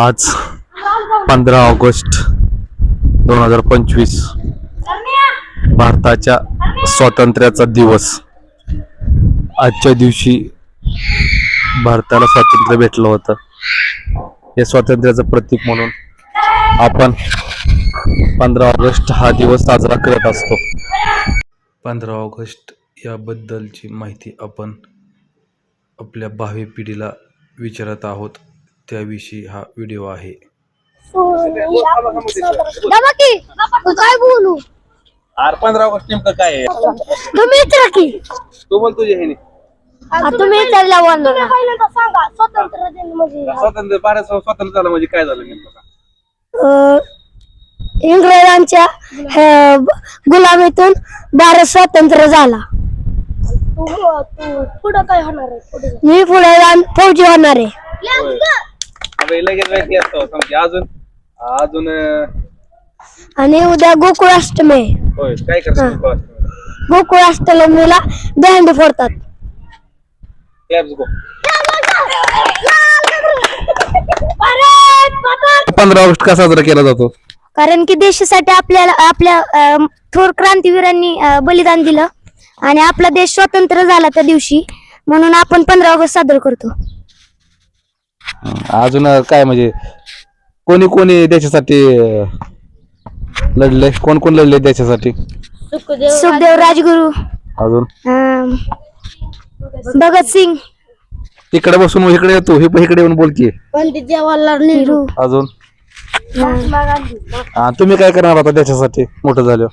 आज पंधरा ऑगस्ट दोन हजार पंचवीस. भारताच्या स्वातंत्र्याचा दिवस. आजच्या दिवशी भारताला स्वातंत्र्य भेटलं होतं. हे स्वातंत्र्याचं प्रतीक म्हणून आपण पंधरा ऑगस्ट हा दिवस साजरा करत असतो. पंधरा ऑगस्ट याबद्दलची माहिती आपण आपल्या भावी पिढीला विचारत आहोत. त्याविषयी हा व्हिडिओ आहे. दादा की तू काय बोलू? अरे पंधरा ऑगस्ट नेमकं काय आहे? तुम्ही विचारा की. तू बोल तुझ्या ह्याने आ, तुम्ही सांगा स्वतंत्र दिन म्हणजे. स्वातंत्र्य भारत स्वातंत्र्य झालं म्हणजे काय झालं नेमकं? का? अ, इंग्रजांच्या अ, गुलामीतून भारत स्वतंत्र झाला. पुढे काय होणार आहे? मी पुढे जाऊन फौजी होणार आहे. अबे, लगेच माहिती असतं समजा अजून अजून आणि उद्या गोकुळाष्टमी. आहे. होय काय करतो गोकुळाष्टमीला? दहंडी फोडतात. पंधरा ऑगस्ट का साजरा केला जातो? कारण की देशासाठी आपल्याला आपल्या अ, थोर क्रांतीवीरांनी अ, बलिदान दिलं. आणि आपला देश स्वतंत्र झाला त्या दिवशी. म्हणून आपण पंधरा ऑगस्ट साजरा करतो. अजून काय म्हणजे कोणी कोणी देशासाठी अं, लढले? कोण कोण लढले देशासाठी सुखदेव राजगुरु. अजून? अम, भगत सिंग. इकडे बसून इकडे येतो हे पण इकडे येऊन बोल की. पंडित जवाहरलाल नेहरू. अजून? हा, तुम्ही काय करणार आता देशासाठी मोठं झालं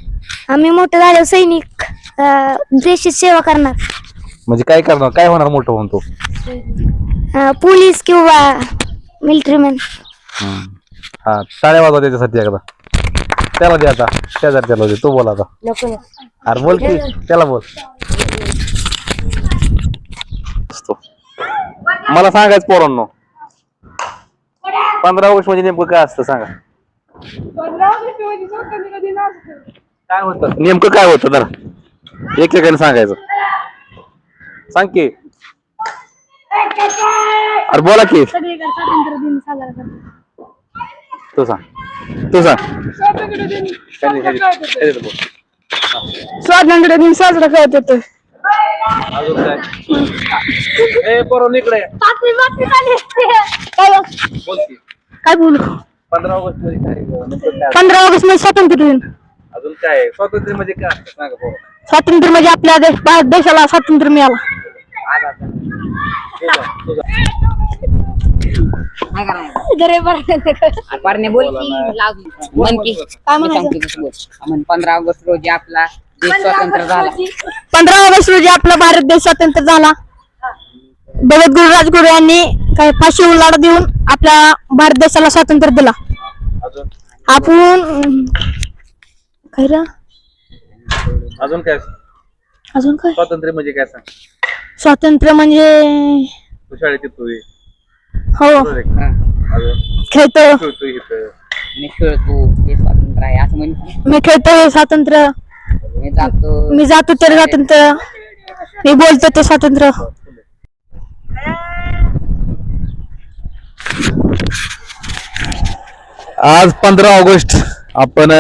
आम्ही मोठं झालो सैनिक अ, देशाची सेवा करणार. म्हणजे काय करणार? काय होणार मोठं होऊन तो? अ, पोलीस किंवा मिलिटरीमॅन हा टाळ्या वाजवा त्याच्यासाठी एकदा. त्याला दे आता. शेजार त्याला दे. तो बोल आता. अरे बोल की. त्याला बोल. असतो. मला सांगायचं पोरांनो. पंधरा ऑगस्ट म्हणजे नेमकं काय असतं सांगा. काय होतं? नेमकं काय होतं? जरा. एक एकाने सांगायचं. सांग की. अरे बोला की. तू सांग. तू सांग. स्वातंत्र्य दिन साजरा करत होतो. अजून काय? ए पोरं इकडे. ये. बोल की. काय बोलू? पंधरा ऑगस्टमध्ये काय नेमकं काय? पंधरा ऑगस्टमध्ये स्वातंत्र्य दिन. अजून काय आहे? स्वातंत्र्य म्हणजे काय? असतं सांगा पोरं. स्वातंत्र्य म्हणजे आपल्या देश भारत देशाला स्वातंत्र्य मिळाला. बोल की पंधरा ऑगस्ट रोजी आपला देश स्वतंत्र झाला. पंधरा ऑगस्ट रोजी आपला भारत देश स्वतंत्र झाला. भगत गुरु राजगुरु यांनी काय फाशी उलाढ देऊन आपल्या भारत देशाला स्वातंत्र्य दिला. अजून आपण काय? अजून काय? अजून काय? स्वातंत्र्य म्हणजे काय सांग? स्वातंत्र्य म्हणजे तू शाळेत येतो हे. हो बरोबर आहे का? अजून? खेळतो. इथं. मी खेळतो हे स्वातंत्र्य आहे. असं म्हण की. मी खेळतो हे स्वातंत्र्य. मी जातो. मी जातो ते स्वातंत्र्य. मी बोलतो ते स्वातंत्र्य. आज पंधरा ऑगस्ट आपण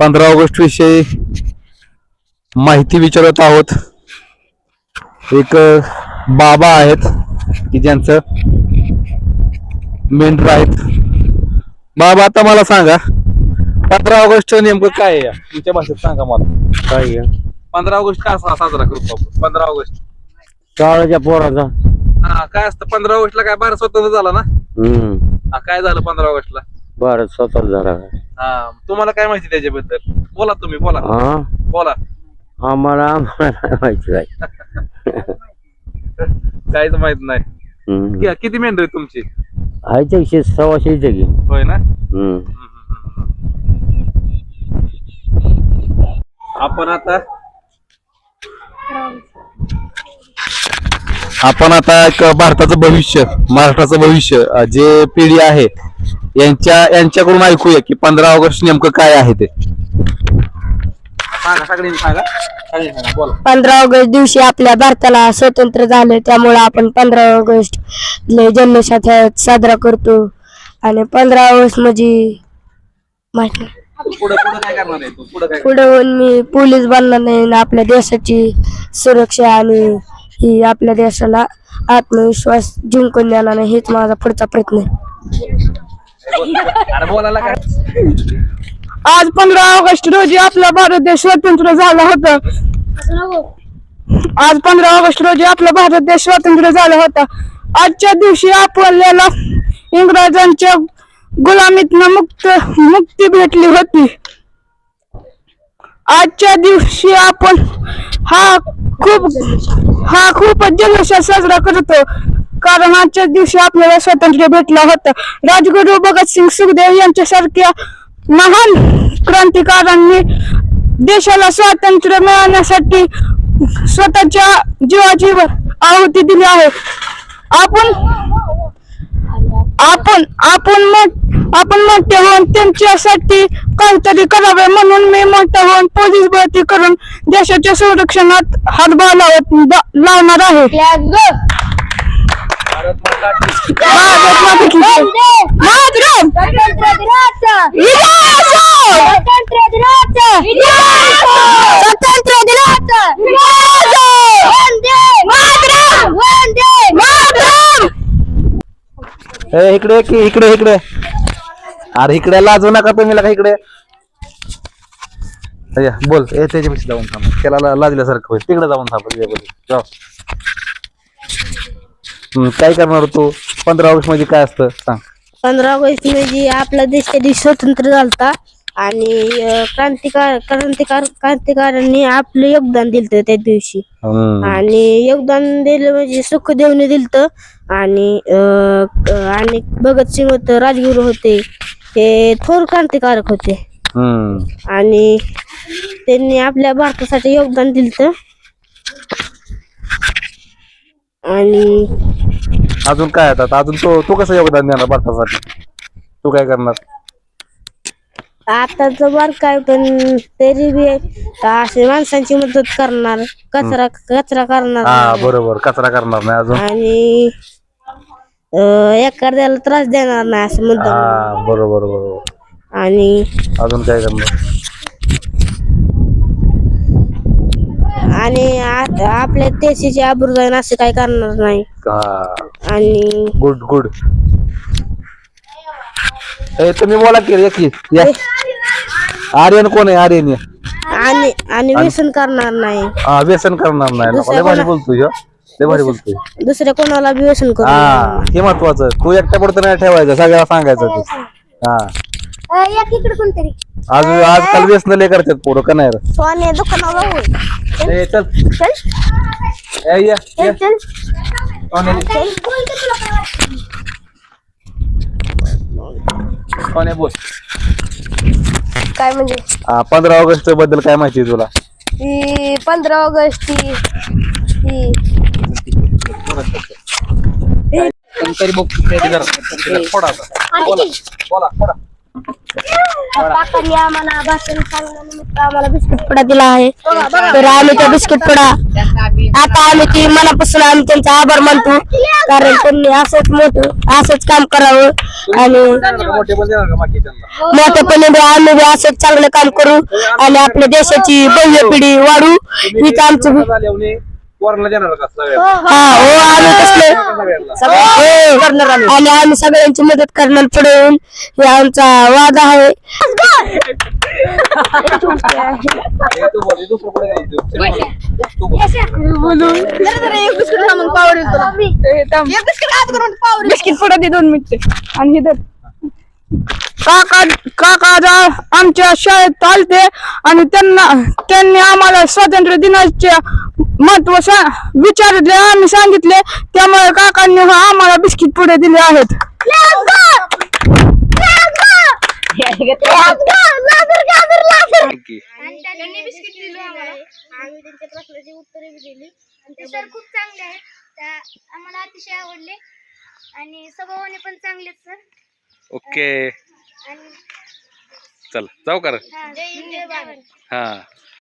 पंधरा ऑगस्ट विषयी माहिती विचारत आहोत. एक बाबा आहेत की ज्यांचं मेंढर आहेत बाबा आता मला सांगा पंधरा ऑगस्ट नेमकं काय आहे? तुमच्या भाषेत सांगा मला. काय आहे? पंधरा ऑगस्ट का सा- साजरा करतो आपण? पंधरा ऑगस्ट. शाळेच्या पोराचा. हा काय असतं पंधरा ऑगस्टला काय भारत स्वतंत्र झाला ना? हम्म. हा काय झालं पंधरा ऑगस्टला? भारत स्वतंत्र झाला. हा तुम्हाला काय माहिती त्याच्याबद्दल? बोला तुम्ही बोला. हा? बोला. आम्हाला आम्हाला नाही माहिती काय काहीच माहीत नाही. हम्म. कि- किती मेंढर आहे तुमची? आहे ते एकशे सव्वाशे की. होय ना? हम्म. आपण आता आपण आता एक भारताचं भविष्य महाराष्ट्राचं भविष्य अ, जे पिढी आहे यांच्या यांच्याकडून ऐकूया की पंधरा ऑगस्ट नेमकं काय आहे ते. सांगा सगळ्यांनी सांगा. सगळ्यांनी सांगा बोला. पंधरा ऑगस्ट दिवशी आपल्या भारताला स्वतंत्र झालं त्यामुळे आपण पंधरा ऑगस्ट जन्मसाठा साजरा करतो. आणि पंधरा ऑगस्ट म्हणजे माहीत नाही. पुढे पुढे काय करणार आहे तू? पुढे काय पुढे होऊन मी पोलीस बनणार नाही आणि आपल्या देशाची सुरक्षा आणि ही आपल्या देशाला आत्मविश्वास जिंकून देणार नाही हेच माझा पुढचा प्रयत्न आहे. अरे बोलायला काय? आज पंधरा ऑगस्ट रोजी आपला भारत देश स्वतंत्र झाला होता. आज पंधरा ऑगस्ट रोजी आपला भारत देश स्वतंत्र झाला होता. आजच्या दिवशी आपल्याला इंग्रजांच्या गुलामीतनं मुक्त मुक्ती भेटली होती. आजच्या दिवशी आपण हा खूप हा खूपच जल्लोषात साजरा करतो. कारण आजच्या दिवशी आपल्याला स्वातंत्र्य भेटला होता. राजगुरू भगतसिंग सुखदेव यांच्यासारख्या महान क्रांतिकारांनी देशाला स्वातंत्र्य मिळवण्यासाठी स्वतःच्या जीवाची आहुती दिली आहे. आपण आपण आपण मग आपण मोठे होऊन त्यांच्यासाठी काहीतरी करावे म्हणून मी मोठा होऊन पोलीस भरती करून देशाच्या संरक्षणात हातभार लावत लावणार आहे. इकडे की इकडे इकडे. अरे इकडे लाजू नका तुम्ही का इकडे. बोल. ए त्याच्यापेक्षा जाऊन थांब. त्याला लाजल्यासारखं होईल. तिकडे जाऊन थांब. जाऊ. काय करणार तू? पंधरा ऑगस्टमध्ये काय असतं? सांग. पंधरा ऑगस्ट म्हणजे आपला देश दिवशी स्वतंत्र झालता आणि अं, क्रांतिकार क्रांतिकार क्रांतिकारांनी आपलं योगदान दिलं त्या दिवशी. हम्म. आणि योगदान दिलं म्हणजे सुखदेवने दिलं आणि अं, क- आणि भगतसिंग होतं राजगुरू होते हे थोर क्रांतिकारक होते. हम्म. आणि त्यांनी आपल्या भारतासाठी योगदान दिलं आणि अजून काय आता? अजून तो तू कसं योगदान देणार भारतासाठी? तू काय करणार? आताच बर काय पण तरी बी असे माणसांची मदत करणार. कचरा कचरा करणार हा. बरोबर. कचरा करणार नाही अजून. आणि अं, एखाद्याला त्रास देणार नाही असं हा बरोबर बरोबर. आणि अजून काय करणार? आणि आ- आपल्या देशाची आबरू जाईन असं काय करणार नाही. आणि गुड गुड ए तुम्ही बोला की रे की या. आर्यन कोण आहे? आर्यन या. आणि आणि व्यसन करणार नाही. हा व्यसन करणार नाही. लय भारी बोलतोय ह्यो. लय भारी बोलतोय. दुसऱ्या कोणाला बी व्यसन करणार हा हे महत्वाचं तू एकट्या पुरतं नाही ठेवायचं सगळ्याला सांगायचं तू. हा. इकडे कोणतरी. आज आजकाल व्यसन लय करतात पोरं का नाही रे? सोने दुकानाला जाऊ ए, चल. चल. ए, ये, ये. चल. सोने बोल. काय म्हणजे? हा पंधरा ऑगस्टबद्दल काय माहिती आहे तुला? ती पंधरा ऑगस्ट ती ती. तरी बघ. बोला बोला काकांनी आम्हाला भाषण सांगण्यानिमित्त आम्हाला बिस्किट पुडा दिला आहे. तर आम्ही त्या बिस्किट पुडा आता आम्ही ती मनापासून आम्ही त्यांचा आभार मानतो. कारण त्यांनी असंच मोठं असंच काम करावं. आणि मोठेपणे बी आम्ही बी असंच चांगलं काम करू आणि आपल्या देशाची भव्य पिढी वाढू. हीच आमचं पोरांना देणार का सगळ्या हा हो. आम्ही कसले? सगळ्यांना. हो. आणि आम्ही सगळ्यांची मदत करणार पुढे येऊन. हे आमचा वाद आहे. ए, तू बोल, दुसरं पुढे जाऊन देऊ. तू बोल. बिस्किट पुढे दे दोन मिनिट. आणि हे काका काका जा- आमच्या शाळेत आलते आणि त्यांना त्यांनी आम्हाला स्वातंत्र्य दिनाचे महत्त्व विचारले आम्ही सांगितले त्यामुळे काकांनी आम्हाला बिस्किट पुढे दिले आहेत. आणि त्यांनी बिस्किट दिलं आम्हाला आम्ही त्यांच्या प्रश्नाची उत्तरे बी दिली. आणि ते सर खूप चांगले आहेत. त्या आम्हाला अतिशय आवडले. आणि स्वभावाने पण चांगलेच सर. ओके. आणि चल जाऊ कर जय हिंद जय भारत. हा.